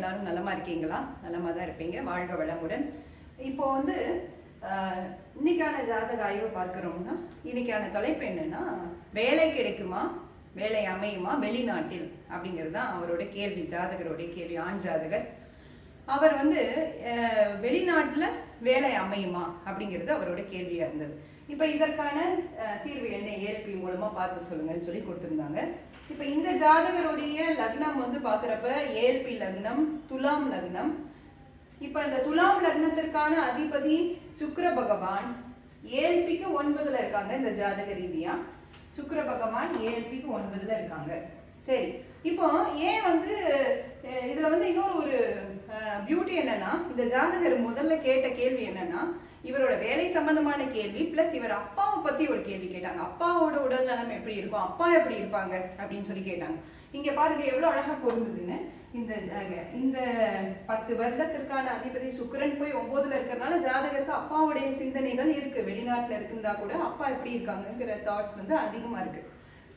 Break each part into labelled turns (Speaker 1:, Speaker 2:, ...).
Speaker 1: எல்லாரும் நலமா இருக்கீங்களா? நலமா தான் இருப்பீங்க. வாழ்க வளமுடன். இப்போ வந்து இன்னைக்கான ஜாதக ஆய்வு பார்க்குறோம்னா இன்னைக்கான தலைப்பு என்னன்னா வேலை கிடைக்குமா? வேலை அமையுமா? வெளிநாட்டில் அப்படிங்கிறது தான் அவரோட கேள்வி ஜாதகருடைய கேள்வி ஆண் ஜாதகர். அவர் வந்து வெளிநாட்டில் வேலை அமையுமா? அப்படிங்கிறது அவரோட கேள்வியாக இருந்தது. இப்போ இதற்கான தீர்வு என்ன? ஏற்பி மூலமாக பார்த்து சொல்லுங்கன்னு சொல்லி கொடுத்துருந்தாங்க. இப்போ இந்த ஜாதகருடைய லக்னம் வந்து பார்க்குறப்ப ஏல்பி லக்னம் துலாம் லக்னம். இப்போ இந்த துலாம் லக்னத்திற்கான அதிபதி சுக்கர பகவான். ஏல்பிக்கு ஒன்பதுல இருக்காங்க இந்த ஜாதக ரீதியா. சுக்கர பகவான் ஏல்பிக்கு ஒன்பதுல இருக்காங்க. சரி இப்போ ஏன் வந்து இதில் இதுல வந்து இன்னொரு ஒரு பியூட்டி என்னன்னா இந்த ஜாதகர் முதல்ல கேட்ட கேள்வி என்னன்னா இவரோட வேலை சம்பந்தமான கேள்வி பிளஸ் இவர் அப்பாவை பத்தி ஒரு கேள்வி கேட்டாங்க. அப்பாவோட உடல் நலம் எப்படி இருக்கும்? அப்பா எப்படி இருப்பாங்க? அப்படின்னு சொல்லி கேட்டாங்க. இங்க பாருங்க எவ்வளவு அழகா பொருந்ததுன்னு. இந்த இந்த பத்து வருடத்திற்கான அதிபதி சுக்கரன் போய் ஒன்பதுல இருக்கிறதுனால ஜாதகருக்கு அப்பாவுடைய சிந்தனைகள் இருக்கு. வெளிநாட்டுல இருக்குந்தா கூட அப்பா எப்படி இருக்காங்கங்கிற தாட்ஸ் வந்து அதிகமா இருக்கு.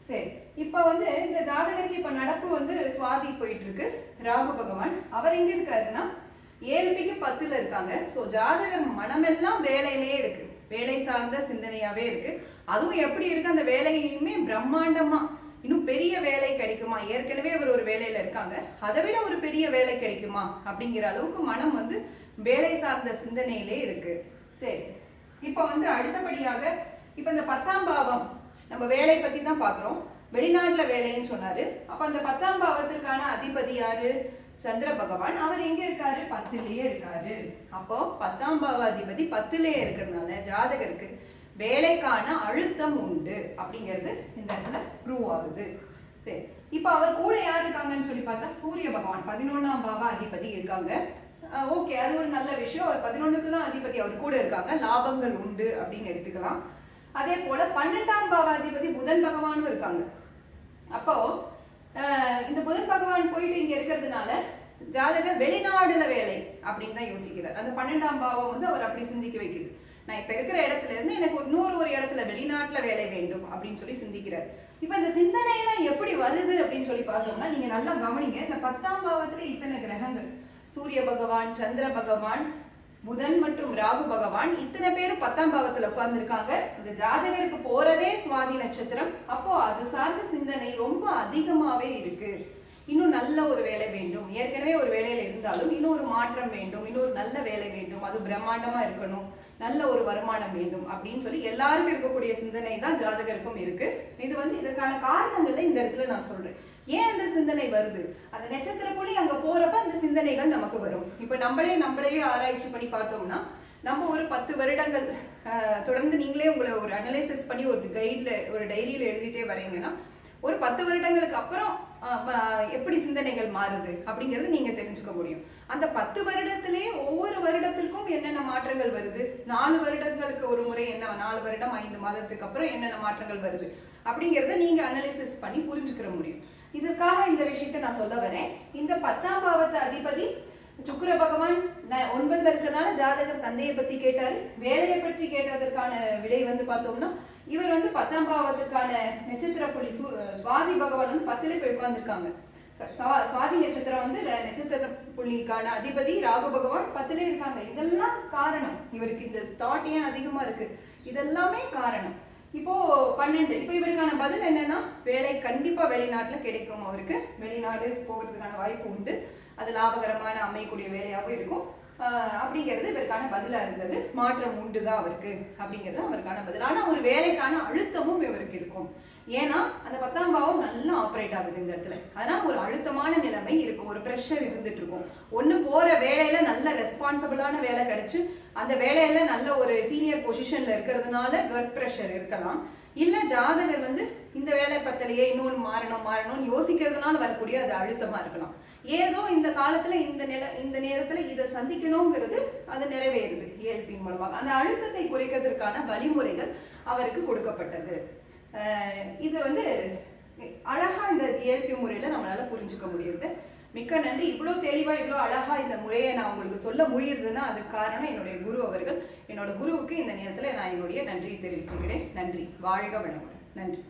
Speaker 1: சரி இப்ப வந்து இந்த ஜாதகருக்கு இப்ப நடப்பு வந்து சுவாதி போயிட்டு இருக்கு. ராகு பகவான் அவர் எங்க இருக்காருன்னா ஏழ்பிக்கு பத்துல இருக்காங்க. ஸோ ஜாதகர் மனமெல்லாம் வேலையிலே இருக்கு. வேலை சார்ந்த சிந்தனையாவே இருக்கு. அதுவும் எப்படி இருக்கு? அந்த வேலையுமே பிரம்மாண்டமா இன்னும் பெரிய வேலை கிடைக்குமா? ஏற்கனவே அவர் ஒரு வேலையில இருக்காங்க. அதை விட ஒரு பெரிய வேலை கிடைக்குமா? அப்படிங்கிற அளவுக்கு மனம் வந்து வேலை சார்ந்த சிந்தனையிலே இருக்கு. சரி. இப்போ வந்து அடுத்தபடியாக இப்போ இந்த பத்தாம் பாவம் நம்ம வேலை பத்தி தான் பார்க்குறோம் வெளிநாட்டுல வேலைன்னு சொன்னாரு. அப்ப அந்த பத்தாம் பாவத்திற்கான அதிபதி யாரு? சந்திர பகவான் அவர் எங்க இருக்காரு? பத்துலயே இருக்காரு. அப்போ பத்தாம் பாவாதிபதி பத்துலயே இருக்கிறதுனால ஜாதகருக்கு வேலைக்கான அழுத்தம் உண்டு அப்படிங்கிறது இந்த இடத்துல ப்ரூவ் ஆகுது. சரி. இப்போ அவர் கூட யார் இருக்காங்கன்னு சொல்லி பார்த்தா சூரிய பகவான் பதினொன்னாம் பாவா அதிபதி இருக்காங்க ஓகே. அது ஒரு நல்ல விஷயம். அவர் பதினொன்றுக்கு தான் அதிபதி. அவர் கூட இருக்காங்க. லாபங்கள் உண்டு அப்படின்னு எடுத்துக்கலாம். அதே போல பன்னெண்டாம் பாவாதிபதி புதன் பகவானும் இருக்காங்க. அப்போ இந்த புதன் பகவான் போயிட்டு இங்க இருக்கிறதுனால ஜாதகர் வெளிநாடுல வேலை அப்படின்னு தான் யோசிக்கிறார். அந்த பன்னெண்டாம் பாவம் வந்து அவர் அப்படி சிந்திக்க வைக்குது. நான் இப்ப இருக்கிற இடத்துல இருந்து எனக்கு ஒரு இன்னொரு ஒரு இடத்துல வெளிநாட்டுல வேலை வேண்டும் அப்படின்னு சொல்லி சிந்திக்கிறார். இப்ப இந்த சிந்தனையெல்லாம் எப்படி வருது அப்படின்னு சொல்லி பார்த்தோம்னா நீங்க நல்லா கவனிங்க. இந்த பத்தாம் பாவத்துல இத்தனை கிரகங்கள். சூரிய பகவான் சந்திர பகவான் புதன் மற்றும் ராகு பகவான் இத்தனை பேரும் பத்தாம் பாவத்துல உட்கார்ந்துருக்காங்க. இந்த ஜாதகருக்கு போறதே சுவாதி நட்சத்திரம். அப்போ அது சார்ந்த சிந்தனை ரொம்ப அதிகமாவே இருக்கு. இன்னும் நல்ல ஒரு வேலை வேண்டும். ஏற்கனவே ஒரு வேலையில இருந்தாலும் இன்னும் ஒரு மாற்றம் வேண்டும். இன்னொரு நல்ல வேலை வேண்டும். அது பிரம்மாண்டமா இருக்கணும். நல்ல ஒரு வருமானம் வேண்டும் அப்படின்னு சொல்லி எல்லாருக்கும் இருக்கக்கூடிய சிந்தனை தான் ஜாதகருக்கும் இருக்கு. இது வந்து இதற்கான காரணங்கள்ல இந்த இடத்துல நான் சொல்றேன். ஏன் அந்த சிந்தனை வருது? அந்த நட்சத்திர புள்ளி அங்க போறப்ப அந்த சிந்தனைகள் நமக்கு வரும். இப்ப நம்மளே நம்மளையே ஆராய்ச்சி பண்ணி பார்த்தோம்னா நம்ம ஒரு பத்து வருடங்கள் தொடர்ந்து நீங்களே உங்களை ஒரு அனலைசிஸ் பண்ணி ஒரு கைட்ல ஒரு டைரியில எழுதிட்டே வரீங்கன்னா ஒரு பத்து வருடங்களுக்கு அப்புறம் எப்படி சிந்தனைகள் மாறுது அப்படிங்கறது நீங்க தெரிஞ்சுக்க முடியும். அந்த பத்து வருடத்திலே ஒவ்வொரு வருடத்திற்கும் என்னென்ன மாற்றங்கள் வருது? நாலு வருடங்களுக்கு ஒரு முறை என்ன நாலு வருடம் ஐந்து மாதத்துக்கு அப்புறம் என்னென்ன மாற்றங்கள் வருது? அப்படிங்கறத நீங்க அனலைசிஸ் பண்ணி புரிஞ்சுக்கிற முடியும். இதுக்காக இந்த விஷயத்தை நான் சொல்ல வரேன். இந்த பத்தாம் பாவத்து அதிபதி சுக்கர பகவான் ஒன்பதுல இருக்கிறதுனால ஜாதகர் தந்தையை பத்தி கேட்டாரு. வேலையை பற்றி கேட்டதற்கான விடை வந்து பார்த்தோம்னா இவர் வந்து பத்தாம் பாவத்துக்கான நட்சத்திர புள்ளி சு- சுவாதி பகவான் வந்து பத்துல போய் உட்கார்ந்துருக்காங்க. சுவாதி நட்சத்திரம் வந்து நட்சத்திர புள்ளிக்கான அதிபதி ராகு பகவான் பத்துல இருக்காங்க. இதெல்லாம் காரணம். இவருக்கு இந்த தாட் ஏன் அதிகமா இருக்கு? இதெல்லாமே காரணம். இப்போ பன்னெண்டு. இப்போ இவருக்கான பதில் என்னன்னா வேலை கண்டிப்பா வெளிநாட்டுல கிடைக்கும் அவருக்கு. வெளிநாடு போகிறதுக்கான வாய்ப்பு உண்டு. அது லாபகரமான அமையக்கூடிய வேலையாகவும் இருக்கும். அப்படிங்கிறது இவருக்கான பதிலாக இருந்தது. மாற்றம் உண்டு தான் அவருக்கு? அப்படிங்கிறது அவருக்கான பதில். ஆனால் ஒரு வேலைக்கான அழுத்தமும் இவருக்கு இருக்கும். ஏன்னா அந்த பத்தாம் பாவம் நல்லா ஆப்ரேட் ஆகுது இந்த இடத்துல. அதனால ஒரு அழுத்தமான நிலைமை இருக்கும். ஒரு ப்ரெஷர் இருந்துட்டு இருக்கும். ஒண்ணு போற வேலையில நல்ல ரெஸ்பான்சிபிளான வேலை கிடைச்சு அந்த வேலையில நல்ல ஒரு சீனியர் பொசிஷன்ல இருக்கிறதுனால ஒர்க் ப்ரெஷர் இருக்கலாம். இல்ல ஜாதகர் வந்து இந்த வேலை பத்தலையே இன்னொன்று மாறணும் மாறணும்னு யோசிக்கிறதுனால வரக்கூடிய அது அழுத்தமா இருக்கலாம். ஏதோ இந்த காலத்துல இந்த நில இந்த நேரத்துல இதை சந்திக்கணுங்கிறது அது நிறைவேறுது. இயல்பின் மூலமாக. அந்த அழுத்தத்தை குறைக்கிறதுக்கான வழிமுறைகள் அவருக்கு கொடுக்கப்பட்டது. இது வந்து அழகா இந்த இயற்கை முறையில நம்மளால புரிஞ்சுக்க முடியுது. மிக்க நன்றி. இவ்வளோ தெளிவாக இவ்வளோ அழகாக இந்த முறையை நான் உங்களுக்கு சொல்ல முடியுதுன்னா அதுக்கு காரணம் என்னுடைய குரு அவர்கள். என்னோட குருவுக்கு இந்த நேரத்தில் நான் என்னுடைய நன்றியை தெரிவிச்சுக்கிறேன். நன்றி. வாழ்க வளமுடன். நன்றி.